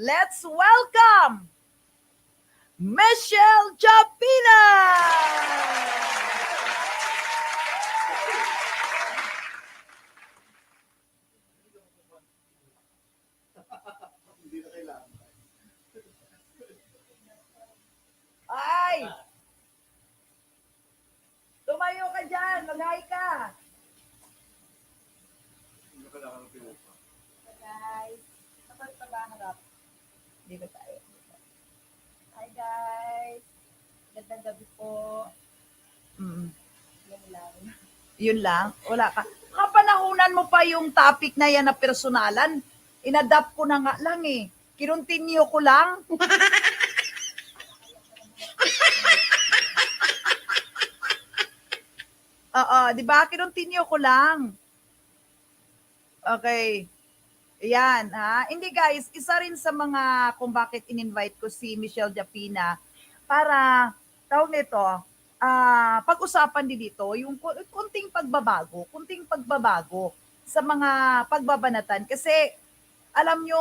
let's welcome Michelle Japina! Ay! Tumayo ka dyan, mag-hi ka. Guys, kapag pa ba harap? Dito tayo. Hi guys. Gandang gabi po. Mm. Yan lang. Yun lang? Wala ka. Kapanahunan mo pa yung topic na yan na personalan. Inadapt ko na nga lang eh. Kinontinue ko lang. Oo, di ba? Kinontinue ko lang. Okay. Yan, ha? Hindi guys, isa rin sa mga kung bakit in-invite ko si Michelle Japina para, tawag nito, ah pag-usapan din dito yung ku- kunting pagbabago, kunting pagbabago sa mga pagbabanatan. Kasi, alam nyo,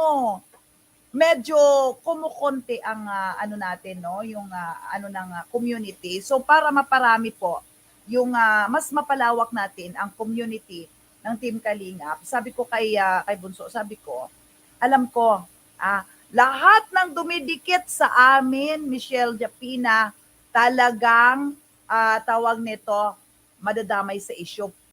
medyo kumukonti ang ah, ano natin, no? Yung ah, ano ng ah, community. So, para maparami po, yung ah, mas mapalawak natin ang community ng Team Kalingap. Sabi ko kay ah, kay Bunso, sabi ko, alam ko, ah, lahat ng dumidikit sa amin, Michelle Japina, talagang ah, tawag nito, madadamay sa issue.